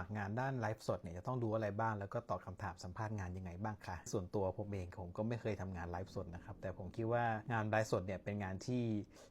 มัครงานด้านไลฟ์สดเนี่ยจะต้องดูอะไรบ้าง แล้วก็ตอบคำถามสัมภาษณ์งานยังไงบ้างคะส่วนตัวผมเองผมก็ไม่เคยทำงานไลฟ์สดนะครับแต่ผมคิดว่างานไลฟ์สดเนี่ยเป็นงานที่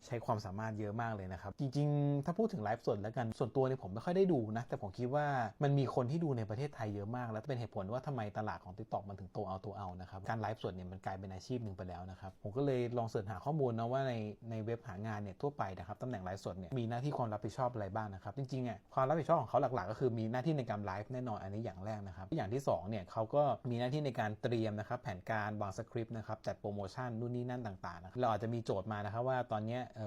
ใช้ความสามารถเยอะมากเลยนะครับจริงๆ ถ้าพูดถึงไลฟ์สดแล้วกันส่วนตัวเนี่ยผมไม่ค่อยได้ดูนะแต่ผมคิดว่ามันมีคนที่ดูในประเทศไทยเยอะมาก แล้วเป็นเหตุผลว่าทำไมตลาดของ t ิ k t o k มันถึงโตเอาตัวเอานะครับการไลฟ์สดเนี่ยมันกลายเป็นอาชีพหนึ่งไปแล้วนะครับผมก็เลยลองเสิร์ชหาข้อมูลนะว่าในในเว็บหางานเนี่ยทั่วไปนะครับตำแหน่งไลฟ์สดเนี่ยมีหน้าที่ความรับผิดชอบอะไรบ้างนะครับจริงๆอะความรับผิดชอบของเขาหลักๆ ก็คือมีหน้าที่ในการไลฟ์แน่นอนอันนี้อย่างแรกนะครับ อย่างที่2เนี่ยเขาก็มีหน้าที่ในการเตรียมนะครับแผนการวางสคริปต์นะครับจัดโปรโมชั่นนู่นนี่นั่นต่างๆนะเราอาจจะมีโจทย์มานะครับว่าตอนนี้เ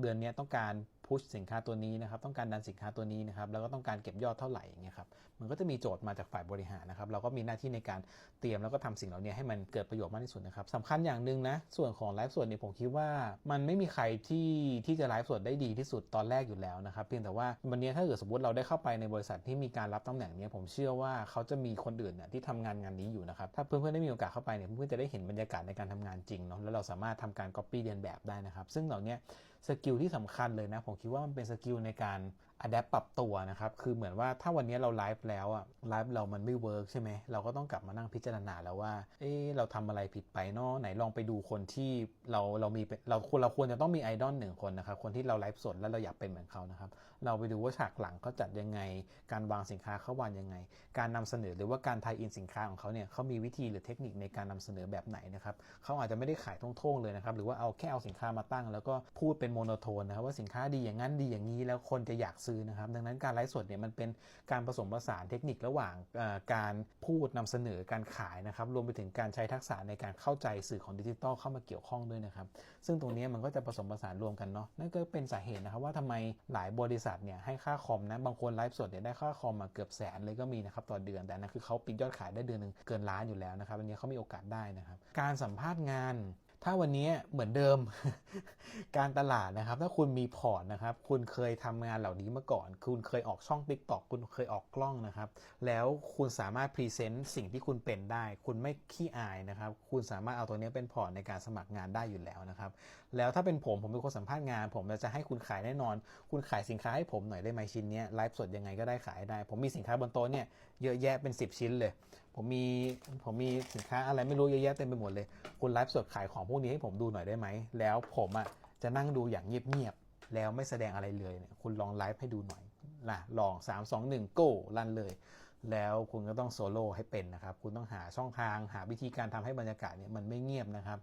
เดือนนี้ต้องการ พุชสินค้าตัวนี้นะครับต้องการดันสินค้าตัวนี้นะครับแล้วก็ต้องการเก็บยอดเท่าไหร่เงี้ยครับมันก็จะมีโจทย์มาจากฝ่ายบริหารนะครับเราก็มีหน้าที่ในการเตรียมแล้วก็ทำสิ่งเหล่านี้ให้มันเกิดประโยชน์มากที่สุดนะครับสำคัญอย่างหนึ่งนะส่วนของไลฟ์สดเนี่ยผมคิดว่ามันไม่มีใครที่ที่จะไลฟ์สดได้ดีที่สุดตอนแรกอยู่แล้วนะครับเพียงแต่ว่าวันนี้ถ้าเกิดสมมติเราได้เข้าไปในบริษัทที่มีการรับตำแหน่งนี้ผมเชื่อว่าเขาจะมีคนอื่นเนี่ยที่ทำงานงานนี้อยู่นะครับถ้าเพื่อนๆได้มีโอกาสเข้าไปเนี่ยเพื่อนๆจะได้เห็นบรรยากาศในการทำงานจริงเนาะแล้วเราสามารถทำการ copy เรียนแบบได้นะครับซึ่งเหล่านี้ สกิลที่สำคัญเลยนะ ผมคิดว่ามันเป็นสกิลในการ อัดแอปปรับตัวนะครับ คือเหมือนว่าถ้าวันนี้เราไลฟ์แล้วอะไลฟ์เรามันไม่เวิร์กใช่ไหม เราก็ต้องกลับมานั่งพิจารณาแล้วว่า เอ๊เราทำอะไรผิดไปเนาะไหนลองไปดูคนที่เราเรามีเราควรเราควรจะต้องมีไอดอลหนึ่งคนนะครับ คนที่เราไลฟ์สดแล้วเราอยากเป็นเหมือนเขานะครับ เราไปดูว่าฉากหลังเขาจัดยังไง การวางสินค้าเขาวางยังไง การนำเสนอหรือว่าการไทยอินสินค้าของเขาเนี่ยเขามีวิธีหรือเทคนิคในการนำเสนอแบบไหนนะครับเขาอาจจะไม่ได้ขายท่งๆเลยนะครับ หรือว่าเอาแค่เอาสินค้ามาตั้ง แล้วก็พูดเป็นโมโนโทนนะครับว่าสินค้าดีอย่างนั้นดีอย่างนี้แล้วคนจะอยากซอนะครับ ดังนั้นการไลฟ์สดเนี่ยมันเป็นการผสมผสานเทคนิคระหว่างการพูดนำเสนอการขายนะครับ รวมไปถึงการใช้ทักษะในการเข้าใจสื่อของดิจิทัลเข้ามาเกี่ยวข้องด้วยนะครับ ซึ่งตรงนี้มันก็จะผสมผสานรวมกันเนาะนั่นก็เป็นสาเหตุนะครับว่าทำไมหลายบริษัทเนี่ยให้ค่าคอมนะบางคนไลฟ์สดเนี่ยได้ค่าคอมมาเกือบแสนเลยก็มีนะครับต่อเดือนแต่นั่นคือเขาปิดยอดขายได้เดือนหนึ่งเกินล้านอยู่แล้วนะครับอันนี้เขามีโอกาสได้นะครับ การสัมภาษณ์งาน ถ้าวันนี้เหมือนเดิมการตลาดนะครับ ถ้าคุณมีพอร์ตนะครับ คุณเคยทำงานเหล่านี้มาก่อน คุณเคยออกช่อง t ิ k t o k คุณเคยออกกล้องนะครับ แล้วคุณสามารถพรีเซนต์สิ่งที่คุณเป็นได้ คุณไม่ขี้อายนะครับ คุณสามารถเอาตัวนี้เป็นพอร์ตในการสมัครงานได้อยู่แล้วนะครับ แล้วถ้าเป็นผมผมเป็นคนสัมภาษณ์งาน ผมจะให้คุณขายแน่นอน คุณขายสินค้าให้ผมหน่อยได้ไหมชิ้นนี้ไลฟ์สดยังไงก็ได้ขายได้ ผมมีสินค้าบนโต๊ะเนี่ยเยอะแยะเป็น 10 ชิ้นเลย ผมมีผมมีสินค้าอะไรไม่รู้เยอะแยะเต็มไปหมดเลย คุณไลฟ์สดขายของพวกนี้ให้ผมดูหน่อยได้ไหม แล้วผมอะจะนั่งดูอย่างเงียบๆ แล้วไม่แสดงอะไรเลยเนี่ย คุณลองไลฟ์ให้ดูหน่อยล่ะ ลอง 3 2 1 go ลั่นเลย แล้วคุณก็ต้องโซโล่ให้เป็นนะครับ คุณต้องหาช่องทาง หาวิธีการทำให้บรรยากาศเนี่ยมันไม่เงียบนะครับ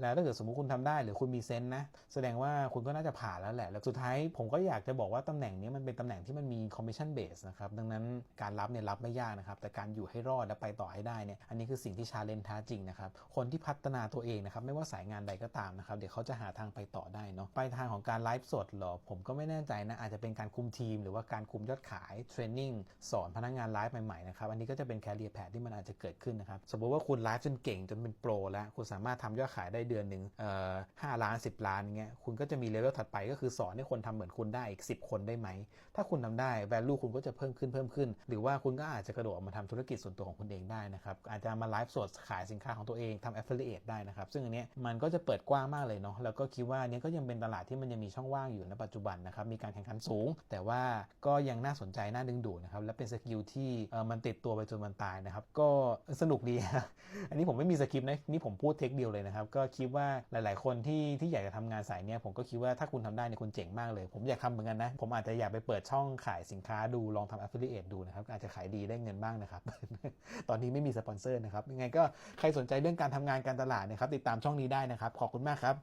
แล้วถ้าเกิดสมมติคุณทำได้หรือคุณมีเซนต์นะ แสดงว่าคุณก็น่าจะผ่านแล้วแหละ แล้วสุดท้ายผมก็อยากจะบอกว่าตำแหน่งนี้มันเป็นตำแหน่งที่มันมีคอมมิชชั่นเบสนะครับ ดังนั้นการรับเนี่ยรับไม่ยากนะครับ แต่การอยู่ให้รอดและไปต่อให้ได้เนี่ยอันนี้คือสิ่งที่ชาเลนท้าจริงนะครับคนที่พัฒนาตัวเองนะครับไม่ว่าสายงานใดก็ตามนะครับเดี๋ยวเขาจะหาทางไปต่อได้เนาะไปทางของการไลฟ์สดเหรอผมก็ไม่แน่ใจนะอาจจะเป็นการคุมทีม หรือว่าการคุมยอดขายเทรนนิ่งสอนพนักงานไลฟ์ใหม่ๆนะครับอันนี้ก็จะเป็นแคเอร์แพที่มันอาจจะเกิดขึ้นนะครับสมมติว่าคุณไลฟ์จนเก่งจนเป็นโปรแล้วคุณสามารถทำยอดขายได้เดือนหนึ่งห้าล้าน 10 ล้านเงี้ยคุณก็จะมีเลเวลถัดไปก็คือสอนให้คนทำเหมือนคุณได้อีก 10 คนได้ไหม ถ้าคุณทาได้ value คุณก็จะเพิ่มขึ้นเพิ่มขึ้น หรือว่าคุณก็อาจจะกระโดดมาทำธุรกิจส่วนตัวของคุณเองได้นะครับ อาจจะมาไลฟ์สดขายสินค้าของตัวเองทำ affiliate ได้นะครับ ซึ่งอันนี้มันก็จะเปิดกว้างมากเลยเนาะแล้วก็คิดว่านี้ก็ยังเป็นตลาดที่มันยังมีช่องว่างอยู่ในปัจจุบันนะครับมีการแข่งขันสูง แต่ว่าก็ยังน่าสนใจน่าดึงดูดนะครับและเป็นสกิลที่มันติดตัวไปจนมันตายนะครับก็สนุกดีอันนี้ผมไม่มีสคริปต์นะนี่ผมพูดเทคเดียวเลยนะครับก็คิดว่าหลาย ๆ คนที่ที่อยากจะทำงานสายเนี้ยผมก็คิดว่าถ้าคุณทำได้เนี่ยคุณเจ๋งมากเลย ผมอยากทำเหมือนกันนะ ผมอาจจะอยากไปเปิดช่องขายสินค้าดูลองทำ affiliate ดูนะครับ อาจจะขายดีได้เงินบ้างนะครับ ตอนนี้ไม่มีสปอนเซอร์นะครับยังไงก็ใครสนใจเรื่องการทำงานการตลาดนะครับติดตามช่องนี้ได้นะครับขอบคุณมากครับ